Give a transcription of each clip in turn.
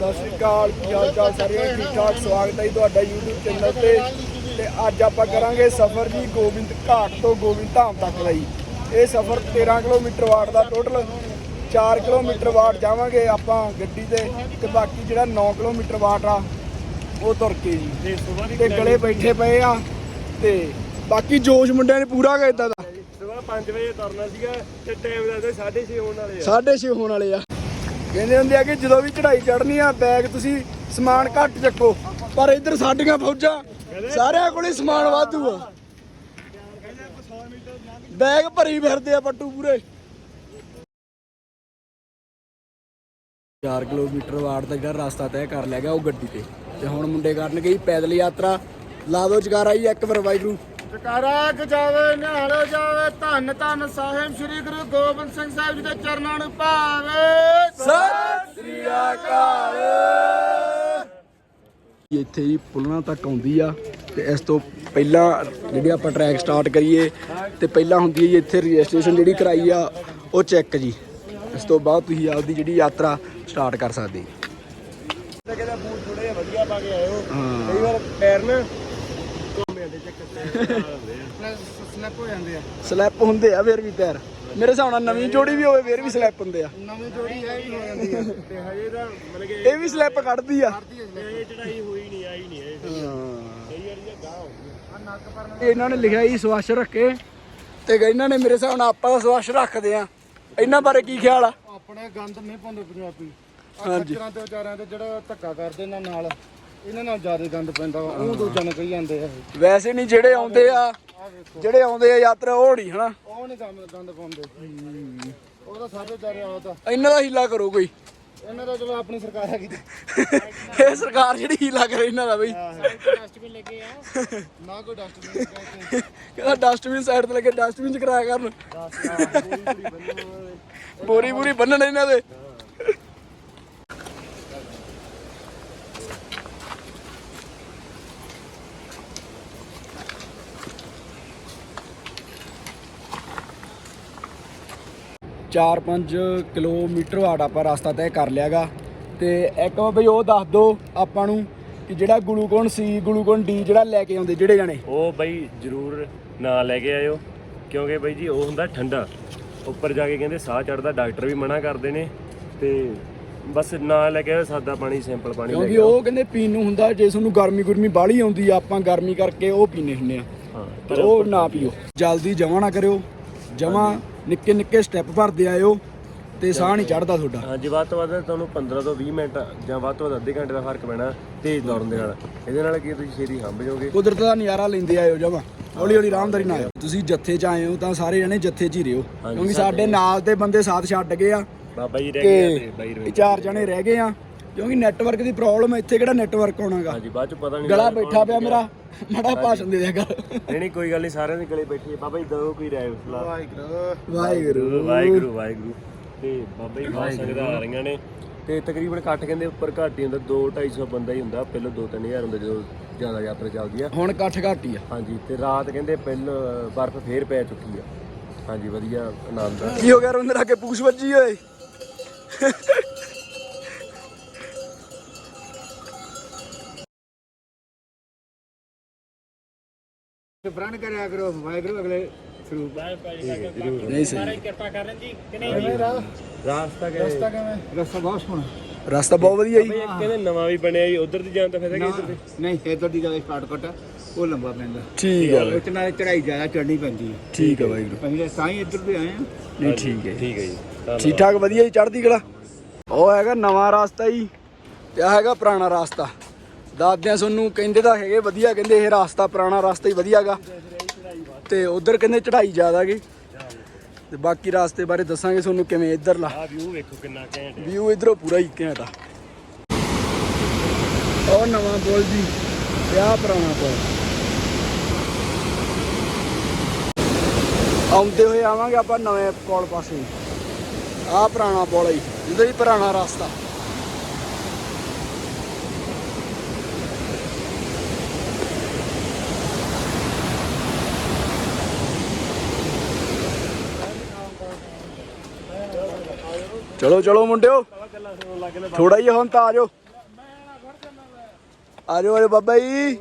ਸਤਿ ਸ਼੍ਰੀ ਅਕਾਲ ਕੀ ਹਾਲ ਚਾਲ ਸਾਰਿਆਂ ਦਾ? ਠੀਕ ਠਾਕ ਸਵਾਗਤ ਹੈ ਜੀ ਤੁਹਾਡਾ YouTube ਚੈਨਲ ਤੇ। ਤੇ ਅੱਜ ਆਪਾਂ ਕਰਾਂਗੇ ਸਫ਼ਰ ਜੀ ਗੋਬਿੰਦ ਘਾਟ ਤੋਂ ਗੋਬਿੰਦ ਧਾਮ ਤੱਕ ਦਾ ਜੀ। ਇਹ ਸਫ਼ਰ 13 ਕਿਲੋਮੀਟਰ ਵਾਟ ਦਾ ਟੋਟਲ 4 ਕਿਲੋਮੀਟਰ ਵਾਟ ਜਾਵਾਂਗੇ ਆਪਾਂ ਗੱਡੀ ਤੇ ਤੇ ਬਾਕੀ ਜਿਹੜਾ 9 ਕਿਲੋਮੀਟਰ ਵਾਟ ਆ ਉਹ ਤੁਰ ਕੇ ਜੀ। ਤੇ ਗਲੇ ਬੈਠੇ ਪਏ ਆ ਤੇ ਬਾਕੀ ਜੋਸ਼ ਮੁੰਡਿਆਂ ਨੇ ਪੂਰਾ ਕਰ ਦਿੱਤਾ ਦਾ ਸਵੇਰ 5 ਵਜੇ ਤੁਰਨਾ ਸੀਗਾ ਤੇ ਟਾਈਮ ਲੱਗਦਾ 6:30 ਹੋਣ ਵਾਲੇ ਆ। ਸਾਢੇ ਛੇ ਹੋਣ ਵਾਲੇ ਆ। ਕਹਿੰਦੇ ਹੁੰਦੇ ਆ ਕਿ ਜਦੋਂ ਵੀ ਚੜਾਈ ਚੜਨੀ ਆ ਬੈਗ ਤੁਸੀਂ ਸਮਾਨ ਘੱਟ ਚੱਕੋ। ਪਰ ਇੱਧਰ ਸਾਡੀਆਂ ਫੌਜਾਂ ਸਾਰਿਆਂ ਕੋਲੇ ਸਮਾਨ ਵਾਧੂ ਆ। ਬੈਗ ਭਰੀ ਫਿਰਦੇ ਆ ਪੱਟੂ ਪੂਰੇ। 4 ਕਿਲੋਮੀਟਰ ਵਾਟ ਦਾ ਜਿਹੜਾ ਰਸਤਾ ਤੈਅ ਕਰ ਲਿਆ ਗਿਆ ਉਹ ਗੱਡੀ ਤੇ। ਤੇ ਹੁਣ ਮੁੰਡੇ ਕਰਨਗੇ ਜੀ ਪੈਦਲ ਯਾਤਰਾ। ਲਾ ਦੋ ਜਗਾਰਾ ਜੀ ਇੱਕ ਵਾਰ ਵਾਹਿਗੁਰੂ। ਜਕਾਰਾ ਜਾਵੇ ਨਿਹਾਲੋ ਜਾਵੇ ਧੰਨ ਧੰਨ ਸਾਹਿਬ ਸ੍ਰੀ ਗੁਰੂ ਗੋਬਿੰਦ ਸਿੰਘ ਸਾਹਿਬ ਜੀ ਦੇ ਚਰਨਾਂ ਨੂੰ ਭਾਵੇ। ਸਤਿ ਸ੍ਰੀ ਅਕਾਲ। ਇੱਥੇ ਹੀ ਪੁਲਣਾ ਤੱਕ ਆਉਂਦੀ ਆ ਤੇ ਇਸ ਤੋਂ ਪਹਿਲਾਂ ਜਿਹੜੀ ਆਪਾਂ ਟਰੈਕ ਸਟਾਰਟ ਕਰੀਏ ਤੇ ਪਹਿਲਾਂ ਹੁੰਦੀ ਹੈ ਇੱਥੇ ਰਜਿਸਟ੍ਰੇਸ਼ਨ ਜਿਹੜੀ ਕਰਾਈ ਆ ਉਹ ਚੈੱਕ ਜੀ। ਇਸ ਤੋਂ ਬਾਅਦ ਤੁਸੀਂ ਆਪਦੀ ਜਿਹੜੀ ਯਾਤਰਾ ਸਟਾਰਟ ਕਰ ਸਕਦੇ। ਤੇ ਕਹਿੰਦਾ ਬੂਟ ਥੋੜੇ ਵਧੀਆ ਪਾ ਕੇ ਆਇਓ ਹਾਂ। ਕਈ ਵਾਰ ਪੈਰ ਨਾ ਕੋਮਿਆਂ ਦੇ ਚੱਕਰ ਤੇ ਹੁੰਦੇ ਆ ਸਲਿੱਪ ਹੋ ਜਾਂਦੇ ਆ। ਸਲੈਪ ਹੁੰਦੇ ਆ ਫਿਰ ਵੀ ਪੈਰ। ਮੇਰੇ ਹਿਸਾਬ ਨਾਲ ਨਵੀਂ ਜੋੜੀ ਵੀ ਹੋਵੇ ਫਿਰ ਵੀ ਸਲੈਪ ਹੁੰਦੇ ਆ। ਨਵੀਂ ਜੋੜੀ ਹੈ ਵੀ ਹੋ ਜਾਂਦੀ ਆ ਤੇ ਹਜੇ ਤਾਂ ਮਤਲਬ ਕਿ ਇਹ ਵੀ ਸਲੈਪ ਕੱਢਦੀ ਆ। ਇਹ ਚੜਾਈ ਹੋਈ ਨਹੀਂ ਆਈ ਨਹੀਂ ਇਹ। ਕਈ ਵਾਰੀ ਇਹ ਗਾਹ ਹੋ ਗਈ। ਇਹਨਾਂ ਨੇ ਲਿਖਿਆ ਜੀ ਸਵਾਸ਼ ਰੱਖੇ। ਤੇ ਇਹਨਾਂ ਨੇ ਮੇਰੇ ਹਿਸਾਬ ਨਾਲ ਆਪਾਂ ਸਵਾਸ਼ ਰੱਖਦੇ ਆ। ਇਹਨਾਂ ਬਾਰੇ ਕੀ ਖਿਆਲ ਆ? ਆਪਣੇ ਗੰਦ ਨਹੀਂ ਪਾਉਂਦੇ ਪੰਜਾਬੀ। ਹਾਂਜੀ। ਤੇ ਵਿਚਾਰਿਆਂ ਤੇ ਜਿਹੜਾ ਧੱਕਾ ਕਰਦੇ ਨਾਲ। ਇਹਨਾਂ ਨਾਲ ਜ਼ਿਆਦਾ ਗੰਦ ਪੈਂਦਾ ਵਾ। ਉਹ ਦੂਜਿਆਂ ਨੂੰ ਕਹੀ ਜਾਂਦੇ ਆ ਇਹ। ਵੈਸੇ ਨਹੀਂ ਜਿਹੜੇ ਆਉਂਦੇ ਆ ਜਿਹੜੇ ਆਉਂਦੇ ਆ ਯਾਤਰਾ ਉਹ ਨਹੀਂ ਹਨਾ? ਉਹ ਨਹੀਂ ਗੰਦ ਗੰਦ ਪਾਉਂਦੇ। ਉਹ ਤਾਂ ਸਾਰੇ ਵਿਚਾਰੇ ਆਉ ਤਾਂ ਇਹਨਾਂ ਦਾ ਹੀਲਾ ਕਰੋ ਕੋਈ। ਇਹਨਾਂ ਦਾ ਜਦੋਂ ਆਪਣੀ ਸਰਕਾਰ ਹੈਗੀ ਤੇ। ਇਹ ਸਰਕਾਰ ਜਿਹੜੀ ਹੀਲਾ ਕਰੇ ਇਹਨਾਂ ਦਾ ਬਈ। ਡਸਟਬਿਨ ਲੱਗੇ ਆ। ਨਾ ਕੋਈ ਡਸਟਬਿਨ ਲੱਗਾ ਕਹਿੰਦਾ ਡਸਟਬਿਨ ਸਾਈਡ ਤੇ ਲੱਗੇ ਡਸਟਬਿਨ ਚ ਕਰਾਇਆ ਕਰਨ। ਬੋਰੀ ਬੋਰੀ ਬੰਨਣ ਇਹਨਾਂ ਦੇ। ਚਾਰ ਪੰਜ ਕਿਲੋਮੀਟਰ ਵਾਟ ਆਪਾਂ ਰਸਤਾ ਤੈਅ ਕਰ ਲਿਆਗਾ। ਤੇ ਇੱਕ ਵਾਰ ਬਈ ਉਹ ਦੱਸ ਦੋ ਆਪਾਂ ਨੂੰ ਕਿ ਜਿਹੜਾ ਗਲੂਕੋਨ ਸੀ ਗਲੂਕੋਨ ਡੀ ਜਿਹੜਾ ਲੈ ਕੇ ਆਉਂਦੇ ਜਿਹੜੇ ਜਾਣੇ? ਉਹ ਬਈ ਜ਼ਰੂਰ ਨਾ ਲੈ ਕੇ ਆਇਓ ਕਿਉਂਕਿ ਬਈ ਜੀ ਉਹ ਹੁੰਦਾ ਠੰਡਾ। ਉੱਪਰ ਜਾ ਕੇ ਕਹਿੰਦੇ ਸਾਹ ਚੜਦਾ ਡਾਕਟਰ ਵੀ ਮਨਾ ਕਰਦੇ ਨੇ ਤੇ ਬਸ ਨਾ ਲੈ ਕੇ ਆਇਓ ਸਾਦਾ ਪਾਣੀ ਸਿੰਪਲ ਪਾਣੀ ਲੈ ਕਿਉਂਕਿ ਕੇ ਉਹ ਕਹਿੰਦੇ ਪੀਣ ਨੂੰ ਹੁੰਦਾ ਜੇ ਤੁਹਾਨੂੰ ਗਰਮੀ ਗੁਰਮੀ ਬਾਹਲੀ ਆਉਂਦੀ ਆ ਆਪਾਂ ਗਰਮੀ ਕਰਕੇ ਉਹ ਪੀਨੇ ਹੁੰਨੇ ਆ। ਹਾਂ ਪਰ ਉਹ ਨਾ ਪੀਓ। ਜਲਦੀ ਜਮਾ ਨਾ ਕਰਿਓ। ਜਮਾ ਨਿੱਕੇ ਨਿੱਕੇ ਸਟੈਪ ਭਰਦੇ ਆਇਓ ਤੇ ਸਾਹ ਨਹੀਂ ਚੜਦਾ ਤੁਹਾਡਾ। ਹਾਂਜੀ ਵੱਧ ਤੋਂ ਵੱਧ ਤੁਹਾਨੂੰ 15 ਤੋਂ 20 ਮਿੰਟ ਜਾਂ ਵੱਧ ਤੋਂ ਵੱਧ ਅੱਧੇ ਘੰਟੇ ਦਾ ਫ਼ਰਕ ਪੈਣਾ ਤੇਜ਼ ਦੌੜਨ ਦੇ ਨਾਲ। ਇਹਦੇ ਨਾਲ ਕੀ ਤੁਸੀਂ ਛੇਤੀ ਹੰਭ ਜਾਓਗੇ? ਕੁਦਰਤ ਦਾ ਨਜ਼ਾਰਾ ਲੈਂਦੇ ਆਇਓ ਜਮਾ। ਹੌਲੀ ਹੌਲੀ ਆਰਾਮਦਾਰੀ ਨਾਲ। ਆਇਓ ਤੁਸੀਂ ਜੱਥੇ 'ਚ ਆਏ ਹੋ ਤਾਂ ਸਾਰੇ ਜਣੇ ਜੱਥੇ 'ਚ ਹੀ ਰਿਓ ਹਾਂਜੀ, ਕਿਉਂਕਿ ਸਾਡੇ- ਨਾਲ ਦੇ ਬੰਦੇ ਸਾਥ ਛੱਡ ਗਏ ਆ ਬਾਬਾ ਜੀ ਰਹਿ ਗਏ ਆ ਤੇ ਤੇ ਬਾਈ ਇਹ ਰਵਿੰਦਰ ਚਾਰ ਜਣੇ ਰਹਿ ਗਏ ਆ। ਕਿਉਂਕਿ ਨੈਟਵਰਕ ਦੀ ਪ੍ਰੋਬਲਮ ਇੱਥੇ ਕਿਹੜਾ ਨੈਟਵਰਕ ਹੋਣਾਗਾ ਹਾਂਜੀ ਬਾਅਦ ਚ ਪਤਾ ਨਹੀਂ ਗਲਾ ਬੈਠਾ ਪਿਆ ਮੇਰਾ ਮੜਾ ਭਾਸ਼ਣ ਦੇ ਦਿਆ ਕਰ। ਨਹੀਂ ਨਹੀਂ ਕੋਈ ਗੱਲ ਨਹੀਂ ਸਾਰਿਆਂ ਦੇ ਗਲੇ ਬੈਠੇ ਆ। ਬਾਬਾ ਜੀ ਦੋ ਕੋਈ ਰਾਏ ਸਲਾਹ। ਵਾਹਿਗੁਰੂ। ਵਾਹਿਗੁਰੂ। ਵਾਹਿਗੁਰੂ ਵਾਹਿਗੁਰੂ ਤੇ ਬਾਬਾ ਜੀ ਬਹੁਤ ਸੰਗਤਾਂ ਆ ਰਹੀਆਂ ਨੇ। ਤੇ ਤਕਰੀਬਨ ਇਕੱਠ ਕਹਿੰਦੇ ਉੱਪਰ ਘੱਟ ਹੀ ਹੁੰਦਾ 2 250 ਬੰਦਾ ਹੀ ਹੁੰਦਾ ਪਹਿਲਾਂ 2 3000 ਹੁੰਦਾ ਜਦੋਂ ਜ਼ਿਆਦਾ ਯਾਤਰਾ ਚੱਲਦੀ ਆ। ਹੁਣ ਇਕੱਠ ਘੱਟ ਹੀ ਆ। ਹਾਂਜੀ ਤੇ ਰਾਤ ਕਹਿੰਦੇ ਪਹਿਲਾਂ ਬਰਫ਼ ਫੇਰ ਪੈ ਚੁੱਕੀ ਆ। ਹਾਂਜੀ ਵਧੀਆ ਆਨੰਦ ਆ। ਕੀ ਹੋ ਗਿਆ ਰਵਿੰਦਰ ਅੱਗੇ ਪੂਛ ਵੱਜੀ ਓਏ? ਪ੍ਰਣ ਕਰਿਆ ਕਰੋ ਵਾਹਿਗੁਰੂ ਅਗਲੇ ਸਰੂਪ। ਨਹੀਂ ਸਹੀ। ਰਾਸਤਾ ਗਏ ਰਸਤਾ ਕਿਵੇਂ? ਰਸਤਾ ਬਹੁਤ ਸੋਹਣਾ। ਰਸਤਾ ਬਹੁਤ ਵਧੀਆ ਜੀ। ਕਹਿੰਦੇ ਨਵਾਂ ਵੀ ਬਣਿਆ ਜੀ ਉਧਰ ਦੀ ਜਾਣ ਤਾਂ ਫਾਇਦਾ ਕੀ ਇੱਧਰ ਦੀ? ਨਹੀਂ ਇਧਰ ਦੀ ਗੱਲ ਸਟਾਰਟ ਕੱਟ ਉਹ ਲੰਬਾ ਪੈਂਦਾ। ਠੀਕ ਆ ਉਹ ਚ ਨਾਲ ਚੜਾਈ ਜ਼ਿਆਦਾ ਚੜਨੀ ਪੈਂਦੀ ਹੈ ਠੀਕ ਆ ਵਾਹਿਗੁਰੂ ਤਾਂ ਹੀ ਇੱਧਰ ਵੀ ਆਏ ਆ। ਨਹੀਂ ਠੀਕ ਹੈ ਠੀਕ ਹੈ ਜੀ। ਠੀਕ ਠਾਕ ਵਧੀਆ ਜੀ ਚੜ੍ਹਦੀ ਕਲਾ। ਉਹ ਹੈਗਾ ਨਵਾਂ ਰਸਤਾ ਜੀ ਤੇ ਆ ਹੈਗਾ ਪੁਰਾਣਾ ਰਸਤਾ। ਦਾਦਿਆਂ ਤੁਹਾਨੂੰ ਕਹਿੰਦੇ ਤਾਂ ਹੈਗੇ ਵਧੀਆ ਕਹਿੰਦੇ ਇਹ ਰਸਤਾ ਪੁਰਾਣਾ ਰਸਤਾ ਹੀ ਵਧੀਆਗਾ। ਤੇ ਉਧਰ ਕਹਿੰਦੇ ਚੜ੍ਹਾਈ ਜ਼ਿਆਦਾ ਗੀ। ਤੇ ਬਾਕੀ ਰਸਤੇ ਬਾਰੇ ਦੱਸਾਂਗੇ ਤੁਹਾਨੂੰ ਕਿਵੇਂ ਇੱਧਰਲਾ। ਆਹ ਵਿਊ ਵੇਖੋ ਕਿੰਨਾ ਘੈਂਟ ਹੈ। ਵਿਊ ਇਧਰੋਂ ਪੂਰਾ ਹੀ ਘੈਂਟ ਆ। ਉਹ ਨਵਾਂ ਪੁਲ ਜੀ ਤੇ ਆਹ ਪੁਰਾਣਾ ਪੁਲ। ਆਉਂਦੇ ਹੋਏ ਆਵਾਂਗੇ ਆਪਾਂ ਨਵੇਂ ਪੁਲ ਪਾਸੇ। ਆਹ ਪੁਰਾਣਾ ਪੁਲ ਹੈ ਜਿਹਦਾ ਹੀ ਪੁਰਾਣਾ ਰਸਤਾ। ਚਲੋ ਚਲੋ ਮੁੰਡਿਓ। ਥੋੜਾ ਹੀ ਹੁਣ ਤਾਂ ਆਜੋ ਆਜੋ ਅਰੇ ਬਾਬਾ ਜੀ।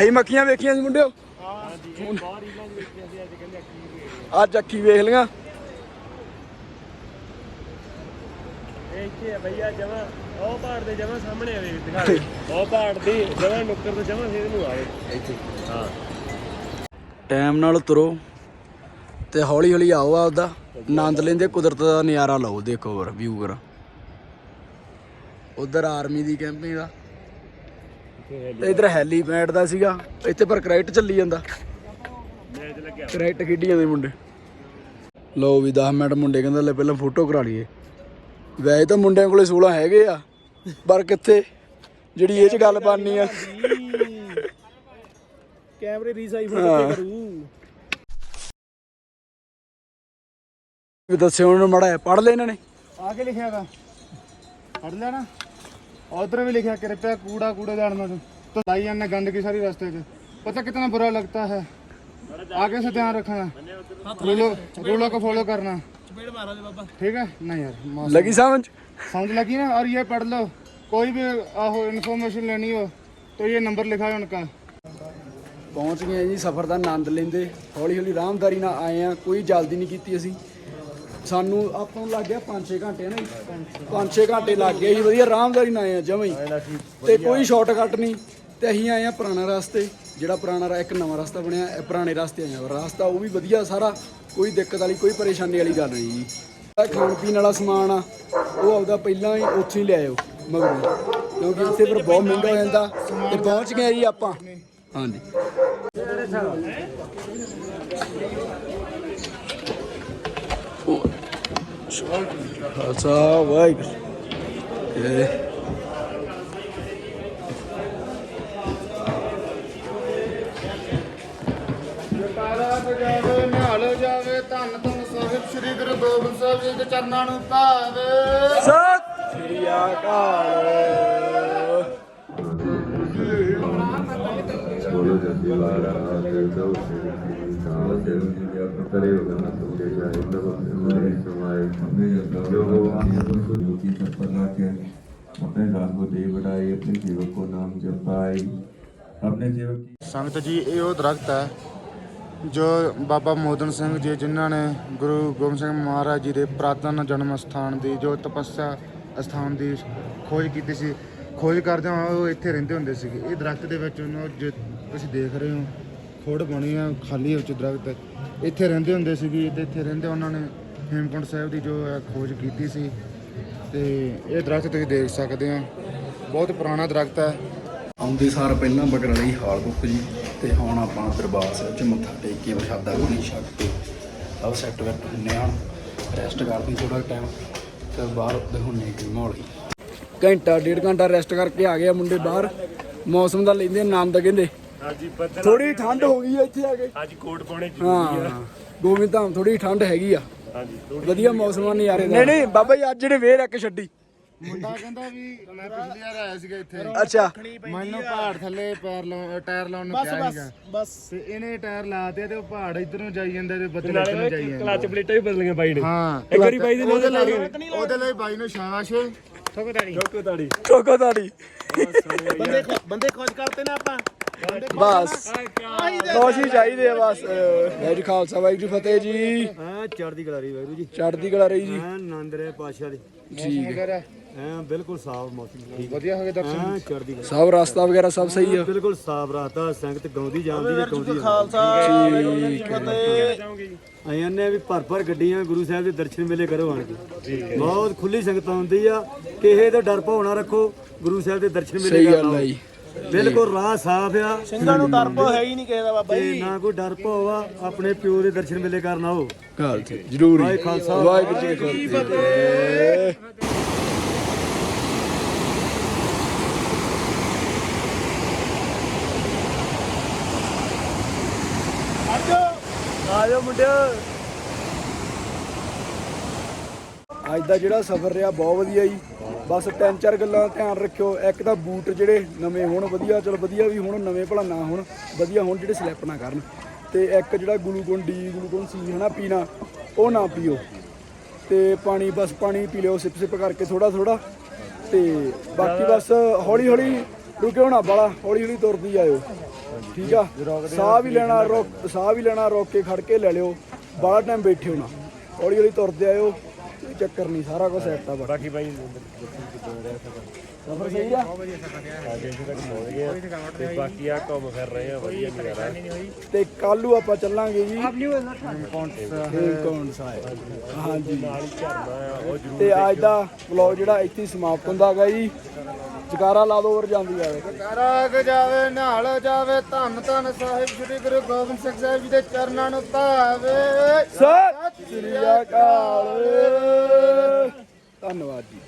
ਆਹੀ ਮੱਖੀਆਂ ਵੇਖੀਆਂ ਸੀ ਮੁੰਡਿਓ? ਅੱਜ ਕਹਿੰਦੇ ਕੀ ਅੱਜ ਅੱਖੀ ਵੇਖ ਲੀਆਂ ਇੱਥੇ ਆ ਭਈਆ ਜਮਾ ਉਹ ਪਹਾੜ ਦੇ ਜਮਾ ਸਾਹਮਣੇ ਆ ਵੇਖ ਦਿਖਾ ਦੇ। ਉਹ ਪਹਾੜ ਦੀ ਜਮਾ ਨੁੱਕਰ ਤੋਂ ਜਮਾ ਸਿੱਧ ਨੂੰ ਆਵੇ ਇੱਥੇ। ਹਾਂ। ਟਾਈਮ ਨਾਲ ਤੁਰੋ ਤੇ ਹੌਲੀ ਹੌਲੀ ਆਓ ਆਪਦਾ। ਆਨੰਦ ਲੈਂਦੇ ਕੁਦਰਤ ਦਾ ਨਜ਼ਾਰਾ ਲਓ ਦੇਖੋ ਹੋਰ ਵਿਊ ਕਰ। ਉਧਰ ਆਰਮੀ ਦੀ ਕੈਂਪਿੰਗ ਦਾ ਤੇ ਇਧਰ ਹੈਲੀਪੈਡ ਦਾ ਸੀਗਾ ਇੱਥੇ ਪਰ ਕ੍ਰੈਡਿਟ ਚੱਲੀ ਜਾਂਦਾ। ਕ੍ਰੈਡਿਟ ਖੇਡੀ ਜਾਂਦੇ ਮੁੰਡੇ। ਲਓ ਵੀ 10 ਮਿੰਟ ਮੁੰਡੇ ਕਹਿੰਦਾ ਲੈ ਪਹਿਲਾਂ ਫੋਟੋ ਕਰਾ ਲਈਏ। ਵੈਸੇ ਤਾਂ ਮੁੰਡਿਆਂ ਕੋਲੇ 16 ਹੈਗੇ ਆ ਪਰ ਕਿੱਥੇ? ਜਿਹੜੀ ਇਹ ਚ ਗੱਲ ਬਾਨੀ ਆ। ਕੈਮਰੇ ਰੀਸਾਈਜ਼ ਕਿੱਥੇ ਕਰੂ? ਵੀ ਦੱਸਿਓ ਉਹਨੂੰ ਮੜਾ ਪੜ ਲੈ ਇਹਨਾਂ ਨੇ। ਆ ਕੇ ਲਿਖਿਆਗਾ ਪੜ ਲੈਣਾ। उधर भी लिखा कृपया कूड़ा कूड़ेदान में तो भाई अन्य गंदगी सारी रास्ते पे पता कितना बुरा लगता है आगे से ध्यान रखना रूलों रूलों को फॉलो करना ठीक है नहीं यार मौसम- ਲੱਗੀ ਸਮਝ समझ लगी ना और ये पढ़ लो कोई भी आहो इन्फॉर्मेशन लेनी हो तो ये नंबर लिखा है उनका ਪਹੁੰਚ ਗਏ ਆ ਜੀ ਸਫ਼ਰ ਦਾ ਆਨੰਦ ਲੈਂਦੇ ਹੌਲੀ ਹੌਲੀ ਆਰਾਮਦਾਰੀ ਨਾਲ ਆਏ ਆ ਕੋਈ ਜਲਦੀ ਨਹੀਂ ਕੀਤੀ ਅਸੀਂ ਸਾਨੂੰ ਆਪਾਂ ਨੂੰ ਲੱਗ ਗਿਆ 5-6 ਘੰਟੇ ਨਾ 5-6 ਘੰਟੇ ਲੱਗ ਗਏ ਸੀ ਵਧੀਆ ਆਰਾਮਦਾਰੀ ਨਾਲ ਆਏ ਆ ਜਮਾਂ ਹੀ। ਤੇ ਕੋਈ ਸ਼ਾਰਟਕਟ ਨਹੀਂ। ਤੇ ਅਸੀਂ ਆਏ ਆ ਪੁਰਾਣਾ ਰਸਤੇ ਜਿਹੜਾ ਪੁਰਾਣਾ ਰਾ- ਇੱਕ ਨਵਾਂ ਰਸਤਾ ਬਣਿਆ ਇਹ ਪੁਰਾਣੇ ਰਸਤੇ ਆਏ ਆ। ਰਸਤਾ ਉਹ ਵੀ ਵਧੀਆ ਸਾਰਾ ਕੋਈ ਦਿੱਕਤ ਵਾਲੀ ਕੋਈ ਪਰੇਸ਼ਾਨੀ ਵਾਲੀ ਗੱਲ ਨਹੀਂ ਜੀ। ਖਾਣ ਪੀਣ ਵਾਲਾ ਸਮਾਨ ਆ ਉਹ ਆਪਦਾ ਪਹਿਲਾਂ ਹੀ ਉੱਥੇ ਹੀ ਲੈ ਆਇਓ ਮਗਰੋਂ। ਕਿਉਂਕਿ ਇੱਥੇ ਫਿਰ ਬਹੁਤ ਮਹਿੰਗਾ ਹੋ ਜਾਂਦਾ। ਤੇ ਪਹੁੰਚ ਗਏ ਜੀ ਆਪਾਂ। ਹਾਂਜੀ। ਖਾਲਸਾ ਵਾਹਿਗੁਰੂ ਇਹ ਜਟਾਲਾ ਜਾਵੇ ਨਿਹਾਲ ਜਾਵੇ ਧੰਨ ਧੰਨ ਸਾਹਿਬ ਸ੍ਰੀ ਗੁਰੂ ਗੋਬਿੰਦ ਸਾਹਿਬ ਜੀ ਦੇ ਚਰਨਾਂ ਨੂੰ ਭਾਵੇ। ਸਤਿ ਸ੍ਰੀ ਅਕਾਲ। Solo de llevar a hacer dos cada ser un día preparado de una seguridad y luego de una edición yo की सफलता के अपने राम को दे बढ़ाई अपने जीवक को नाम जपाई अपने जीवक की ਸੰਗਤ ਜੀ ਇਹ ਉਹ ਦਰਖਤ ਹੈ ਜੋ ਬਾਬਾ ਮੋਦਨ ਸਿੰਘ ਜੀ ਜਿਨ੍ਹਾਂ ਨੇ ਗੁਰੂ ਗੋਬਿੰਦ ਸਿੰਘ ਮਹਾਰਾਜ ਜੀ ਦੇ ਪ੍ਰਾਤਨ ਜਨਮ ਸਥਾਨ ਦੀ ਜੋ ਤਪੱਸਿਆ ਸਥਾਨ ਦੀ ਖੋਜ ਕੀਤੀ ਸੀ ਖੋਜ ਕਰਦਿਆਂ ਉਹ ਇੱਥੇ ਰਹਿੰਦੇ ਹੁੰਦੇ ਸੀਗੇ ਇਹ ਦਰਖਤ ਦੇ ਵਿੱਚ ਉਹਨੂੰ ਜੋ ਤੁਸੀਂ ਦੇਖ ਰਹੇ ਹੋ ਖੋੜ ਬਣੀ ਆ, ਖਾਲੀ ਵਿੱਚ ਦਰਖਤ। ਇੱਥੇ ਰਹਿੰਦੇ ਹੁੰਦੇ ਸੀਗੇ, ਤੇ ਇੱਥੇ ਰਹਿੰਦੇ ਉਹਨਾਂ ਨੇ ਹੇਮਕੁੰਟ ਸਾਹਿਬ ਦੀ ਜੋ ਹੈ ਖੋਜ ਕੀਤੀ ਸੀ। ਤੇ ਇਹ ਦਰਖਤ ਤੁਸੀਂ ਦੇਖ ਸਕਦੇ ਹੋ, ਬਹੁਤ ਪੁਰਾਣਾ ਦਰਖਤ ਹੈ। ਆਉਂਦੇ ਸਾਰ ਪਹਿਲਾਂ ਬਗੜ ਲਈ ਹਾਲ ਬੁੱਕ ਜੀ, ਤੇ ਹੁਣ ਆਪਾਂ ਦਰਬਾਰ ਸਾਹਿਬ ਚ ਮੱਥਾ ਟੇਕ ਕੇ ਪ੍ਰਸ਼ਾਦਾ ਪਾਣੀ ਛਕ ਕੇ ਆਹ ਸੈੱਟ ਵੈਟ ਹੁੰਨੇ ਆ। ਰੈਸਟ ਕਰਦੇ ਥੋੜਾ ਟਾਈਮ ਤੇ ਬਾਹਰ ਦਿਖਾਉਣੇ ਕੀ ਮਾਹੌਲ ਘੰਟਾ, ਡੇਢ ਘੰਟਾ ਰੈਸਟ ਕਰਕੇ ਆ ਗਏ ਮੁੰਡੇ ਬਾਹਰ। ਮੌਸਮ ਦਾ ਲੈਂਦੇ ਆਨੰਦ ਕਹਿੰਦੇ। ਹਾਂਜੀ ਬੱਦਲ ਥੋੜੀ ਠੰਡ ਹੋ ਗਈ ਆ ਇੱਥੇ ਆ ਕੇ। ਅੱਜ ਕੋਟ ਪਾਉਣੇ ਜ਼ਰੂਰੀ ਆ। ਹਾਂ ਗੋਬਿੰਦ ਧਾਮ ਥੋੜੀ ਠੰਡ ਹੈਗੀ ਆ। ਹਾਂਜੀ ਵਧੀਆ ਮੌਸਮ ਆ ਨਜ਼ਾਰੇ ਨਹੀਂ ਨਹੀਂ ਬਾਬਾ ਜੀ ਅੱਜ ਜਿਹੜੇ ਵੇਰ ਇੱਕ ਛੱਡੀ। ਮੁੰਡਾ ਕਹਿੰਦਾ ਵੀ ਮੈਂ ਪਿਛਲੀ ਵਾਰ ਆਇਆ ਸੀਗਾ ਇੱਥੇ। ਅੱਛਾ। ਮੈਨੂੰ ਪਹਾੜ ਥੱਲੇ ਪੈਰ ਲਾਉਣ ਟਾਇਰ ਲਾਉਣ ਨੂੰ ਕਿਹਾ ਸੀਗਾ। ਬਸ। ਤੇ ਇਹਨੇ ਟਾਇਰ ਲਾਤੇ ਤੇ ਉਹ ਪਹਾੜ ਇੱਧਰ ਨੂੰ ਜਾਈ ਜਾਂਦਾ ਤੇ ਬੱਦਲ ਇੱਧਰ ਨੂੰ ਜਾਈ ਨਾਲੇ ਜਾਂਦੇ। ਕਲਚ ਪਲੇਟਾਂ ਵੀ ਬਦਲੀਆਂ ਬਾਈ ਨੇ। ਹਾਂ। ਇੱਕ ਵਾਰੀ ਬਾਈ ਦੇ ਨਾਲ ਉਹਦੇ ਲਈ ਉਹਦੇ ਲਈ ਬਾਈ ਨੂੰ ਸ਼ਾਬਾਸ਼। ਚੋਕੋ ਤਾੜੀ। ਚੋਕੋ ਤਾੜੀ। ਬੰਦੇ ਬੰਦੇ ਖੋਜ ਕਰਤੇ ਨਾ ਆਪਾਂ। ਬਸ। ਖੁਸ਼ ਹੀ ਚਾਹੀਦੇ ਬਸ। ਜੀ ਖਾਲਸਾ ਵਾਹਿਗੁਰੂ ਜੀ ਫਤਿਹ ਜੀ। ਹਾਂ ਚੜ੍ਹਦੀ ਕਲਾ ਰਹੀ ਵਾਹਿਗੁਰੂ ਜੀ। ਚੜ੍ਹਦੀ ਕਲਾ ਰਹੀ ਜੀ। ਆਨੰਦ ਰਹੇ ਪਾਤਸ਼ਾਹ ਦੀ। ਠੀਕ ਹੈ। ਬਿਲਕੁਲ ਸਾਫ਼ ਮੌਸਮ ਠੀਕ ਵਧੀਆ ਹੋ ਗਏ ਦਰਸ਼ਨ। ਚੜ੍ਹਦੀ ਕਲਾ। ਸਭ ਰਸਤਾ ਵਗੈਰਾ ਸਭ ਸਹੀ ਆ। ਬਿਲਕੁਲ ਸਾਫ਼ ਰਾਤਾ ਸੰਗਤ ਗਾਉਂਦੀ ਜਾਂਦੀ ਤੇ ਗਾਉਂਦੀ ਹੈ। ਆਇਆਂ ਨੇ ਵੀ ਭਰ ਭਰ ਗੱਡੀਆਂ ਗੁਰੂ ਸਾਹਿਬ ਦੇ ਦਰਸ਼ਨ ਮੇਲੇ ਕਰੋ ਆਣ ਕੇ। ਬਹੁਤ ਖੁੱਲੀ ਸੰਗਤ ਆਉਂਦੀ ਆ। ਕਿਸੇ ਦਾ ਡਰ ਭਾਵਨਾ ਰੱਖੋ ਗੁਰੂ ਸਾਹਿਬ ਦੇ ਦਰਸ਼ਨ ਮੇਲੇ ਸਹੀ ਗੱਲ ਕਰਨਾ ਬਿਲਕੁਲ ਰਾਹ ਸਾਫ਼ ਆ। ਸਿੰਘਾਂ ਨੂੰ ਡਰ ਹੈ ਹੀ ਨਹੀਂ ਕਿਸੇ ਦਾ ਬਾਬਾ ਜੀ ਨਾ ਕੋਈ ਡਰ ਆ ਆਪਣੇ ਪਿਓ ਦੇ ਦਰਸ਼ਨ ਮੇਲੇ ਕਰਨ ਆਓ। ਗੱਲ ਤੇ ਜ਼ਰੂਰੀ। ਵਾਹਿਗੁਰੂ ਖਾਲਸਾ। ਵਾਹਿਗੁਰੂ ਜੀ ਕੀ ਆਜੋ ਮੁੰਡਿਓ। ਅੱਜ ਦਾ ਜਿਹੜਾ ਸਫ਼ਰ ਰਿਹਾ ਬਹੁਤ ਵਧੀਆ ਜੀ। ਬਸ ਤਿੰਨ ਚਾਰ ਗੱਲਾਂ ਧਿਆਨ ਰੱਖਿਓ। ਇੱਕ ਤਾਂ ਬੂਟ ਜਿਹੜੇ ਨਵੇਂ ਹੋਣ, ਵਧੀਆ, ਚਲ ਵਧੀਆ ਵੀ ਹੋਣ, ਨਵੇਂ ਭਲਾ ਨਾ ਹੋਣ, ਵਧੀਆ ਹੋਣ ਜਿਹੜੇ ਸਲਿੱਪ ਨਾ ਕਰਨ। ਤੇ ਇੱਕ ਜਿਹੜਾ ਗਲੂਕੋਨ ਡੀ ਗਲੂਕੋਨ ਸੀ, ਹਨਾ, ਪੀਣਾ, ਉਹ ਨਾ ਪੀਓ। ਤੇ ਪਾਣੀ, ਬਸ ਪਾਣੀ ਪੀ ਲਿਓ, ਸਿਪ ਸਿਪ ਕਰਕੇ ਥੋੜਾ ਥੋੜਾ ਤੇ ਬਾਕੀ ਬਸ ਹੌਲੀ ਹੌਲੀ ਰੁਕਿਓ ਨਾ ਬਾਲਾ, ਹੌਲੀ ਹੌਲੀ ਤੁਰਦੀ ਆਇਓ। ਠੀਕ ਆ? ਸਾਹ ਵੀ ਲੈਣਾ, ਰੋਕ, ਸਾਹ ਵੀ ਲੈਣਾ, ਰੋਕ ਕੇ ਖੜ ਕੇ ਲੈ ਲਿਓ। ਬਾਲਾ ਟਾਈਮ ਬੈਠਿਓ ਨਾ ਹੌਲੀ ਹੌਲੀ ਤੁਰਦੇ ਆਇਓ। ਚੱਕਰ ਨਹੀਂ ਸਾਰਾ ਕੁਝ ਸੈੱਟ ਆ ਬਾਕੀ ਬਾਈ ਸਫਰ ਸਹੀ ਆ? ਤੇ ਬਾਕੀ ਆ ਘੁੰਮ ਫਿਰ ਰਹੇ ਆ ਵਧੀਆ ਨਜ਼ਾਰਾ। ਤੇ ਕੱਲੂ ਆਪਾਂ ਚੱਲਾਂਗੇ ਜੀ। ਹੇਮਕੁੰਟ ਸਾਹਿਬ। ਹਾਂਜੀ। ਤੇ ਅੱਜ ਦਾ ਵਲੌਗ ਜਿਹੜਾ ਇੱਥੇ ਸਮਾਪਤ ਹੁੰਦਾ ਹੈਗਾ ਜੀ। ਜਕਾਰਾ ਲਾ ਦੋ ਹੋਰ ਜਾਂਦੀ ਜਾਵੇ ਕਰਾਗ ਜਾਵੇ ਨਾਲ ਜਾਵੇ ਧੰਨ ਧੰਨ ਸਾਹਿਬ ਸ੍ਰੀ ਗੁਰੂ ਗੋਬਿੰਦ ਸਿੰਘ ਸਾਹਿਬ ਜੀ ਦੇ ਚਰਨਾਂ ਨੂੰ ਭਾਵੇ। ਸਤਿ ਸ੍ਰੀ ਅਕਾਲ। ਧੰਨਵਾਦ ਜੀ।